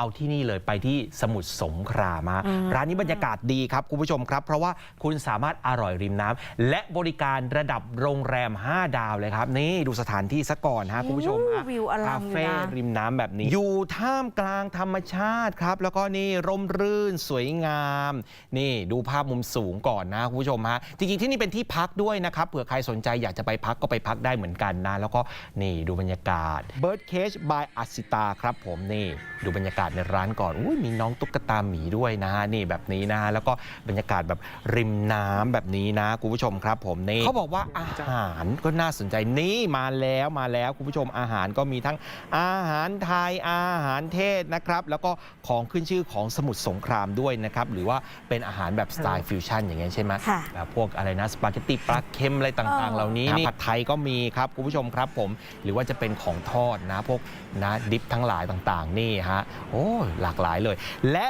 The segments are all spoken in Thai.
เอาที่นี่เลยไปที่สมุทรสงครามฮะอืมร้านนี้บรรยากาศดีครับคุณผู้ชมครับ เพราะว่าคุณสามารถอร่อยริมน้ำและบริการระดับโรงแรม 5 ดาวเลยครับ นี่ดูสถานที่ซะก่อนฮะคุณผู้ชมฮะวิวอลัคางเลยเฟ่นะ ริมน้ำแบบนี้ อยู่ท่ามกลางธรรมชาติครับ แล้วก็นี่ร่มรื่นสวยงาม นี่ดูภาพมุมสูงก่อนนะคุณผู้ชมฮะจริงๆที่นี่เป็นที่พักด้วยนะครับเผื่อใครสนใจอยากจะไปพักก็ไปพักได้เหมือนกันนะแล้วก็นี่ดูบรรยากาศ Bird Cage by อ s สิตาครับผมนี่ดูบรรยากาศในร้านก่อนอุ้ยมีน้องตุ๊กตาหมีด้วยนะฮะนี่แบบนี้นะฮะแล้วก็บรรยากาศแบบริมน้ำแบบนี้นะคุณผู้ชมครับผมนี่เขาบอกว่าอาหารก็น่าสนใจนี่มาแล้วมาแล้วคุณผู้ชมอาหารก็มีทั้งอาหารไทยอาหารเทศนะครับแล้วก็ของขึ้นชื่อของสมุทรสงครามด้วยนะครับหรือว่าเป็นอาหารแบบสไตล์ฟิวชั่นอย่างเงี้ยใช่ไหมค่ะแบบพวกอะไรนะสปาเกตตีปลาเค็มอะไรต่างๆ เหล่านี้นี่ผัดไทยก็มีครับคุณผู้ชมครับผม หรือว่าจะเป็นของทอดนะพวกนะดิฟทั้งหลายต่างๆ นี่ฮะโอ้หลากหลายเลย และ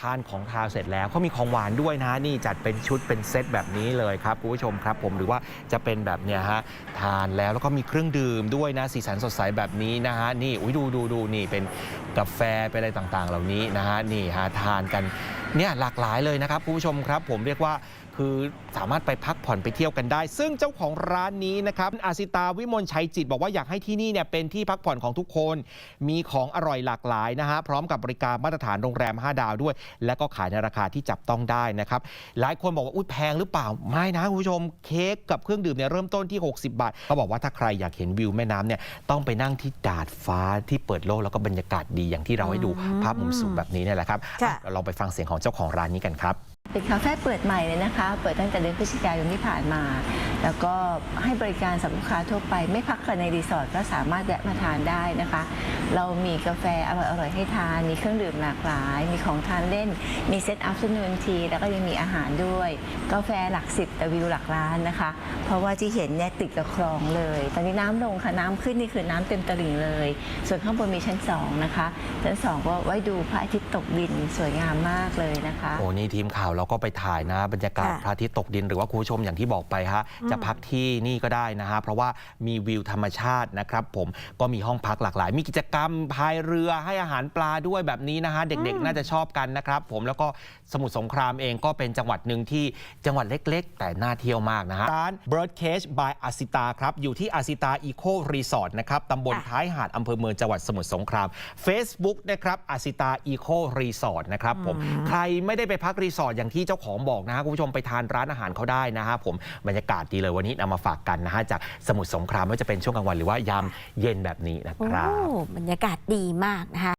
ทานของทาวเสร็จแล้วเขามีของหวานด้วยนะนี่จัดเป็นชุดเป็นเซตแบบนี้เลยครับคุณผู้ชมครับผมหรือว่าจะเป็นแบบเนี้ยฮะทานแล้วแล้วก็มีเครื่องดื่มด้วยนะสีสันสดใสแบบนี้นะฮะนี่อุ้ยดูดูดูนี่เป็นกาแฟเป็นอะไรต่างๆ เหล่านี้นะฮะนี่ฮะทานกัน เนี่ยหลากหลายเลยนะครับคุณผู้ชมครับ ผมเรียกว่าคือสามารถไปพักผ่อนไปเที่ยวกันได้ ซึ่งเจ้าของร้านนี้นะครับอาสิตาวิมลชัยจิตบอกว่าอยากให้ที่นี่เนี่ยเป็นที่พักผ่อนของทุกคน มีของอร่อยหลากหลายนะฮะพร้อมกับบริการมาตรฐานโรงแรม 5 ดาวด้วย และก็ขายในราคาที่จับต้องได้นะครับ หลายคนบอกว่าอุ้ยแพงหรือเปล่าไม่นะคุณผู้ชมเค้กกับเครื่องดื่มเนี่ยเริ่มต้นที่ 60 บาทเขาบอกว่าถ้าใครอยากเห็นวิวแม่น้ำเนี่ยต้องไปนั่งที่ดาดฟ้าที่เปิดโลกแล้วก็บรรยากาศดีอย่างที่เราให้ดูภาพมุมสูงแบบนี้เนี่ยแหละครับค่ะอะเราไปฟังเสียงของเจ้าของร้านนี้กันครับ เป็นคาเฟ่เปิดใหม่เลยนะคะ เปิดตั้งแต่เดือนพฤศจิกายนที่ผ่านมา แล้วก็ให้บริการสำหรับลูกค้าทั่วไป ไม่พักกันในรีสอร์ทก็สามารถแวะมาทานได้นะคะ เรามีกาแฟอร่อยๆให้ทาน มีเครื่องดื่มหลากหลาย มีของทานเล่น มีเซตอัพเ n นูนที แล้วก็ยังมีอาหารด้วย กาแฟหลักสิบแต่วิวหลักล้านนะคะ เพราะว่าที่เห็นเนี่ยติดกับคลองเลย ตอนนี้น้ำลงค่ะน้ำขึ้นนี่คือน้ำเต็มตลิ่งเลย ส่วนข้างบนมีชั้นสองนะคะ ชั้นสองก็ไว้ดูพระอาทิตย์ตกดินสวยงามมากเลยนะคะ โอ้นี่ทีมข่าวเราก็ไปถ่ายนะบรรยากาศค่ะพระอาทิตย์ตกดินหรือว่าคุณผู้ชมอย่างที่บอกไปฮะจะพักที่นี่ก็ได้นะฮะเพราะว่ามีวิวธรรมชาตินะครับผมก็มีห้องพักหลากหลาย มีกิจกรรมพายเรือให้อาหารปลาด้วยแบบนี้นะฮะเด็กๆ น่าจะชอบกันนะครับผมแล้วก็สมุทรสงครามเองก็เป็นจังหวัดหนึ่งที่จังหวัดเล็ก ๆ แต่น่าเที่ยวมากนะฮะร้าน Bird Cage by อาสิตาครับอยู่ที่อาสิตาอีโครีสอร์ทนะครับตำบลค่ะท้ายหาดอำเภอเมืองจังหวัดสมุทรสงคราม Facebook นะครับอาสิตาอีโครีสอร์ทนะครับผมใครไม่ได้ไปพักรีสอร์ทอย่างที่เจ้าของบอกนะฮะคุณผู้ชมไปทานร้านอาหารเขาได้นะฮะผมบรรยากาศดีเลยวันนี้นำมาฝากกันนะฮะจากสมุทรสงครามไม่ว่าจะเป็นช่วงกลางวันหรือว่ายามเย็นแบบนี้นะครับบรรยากาศดีมากนะคะ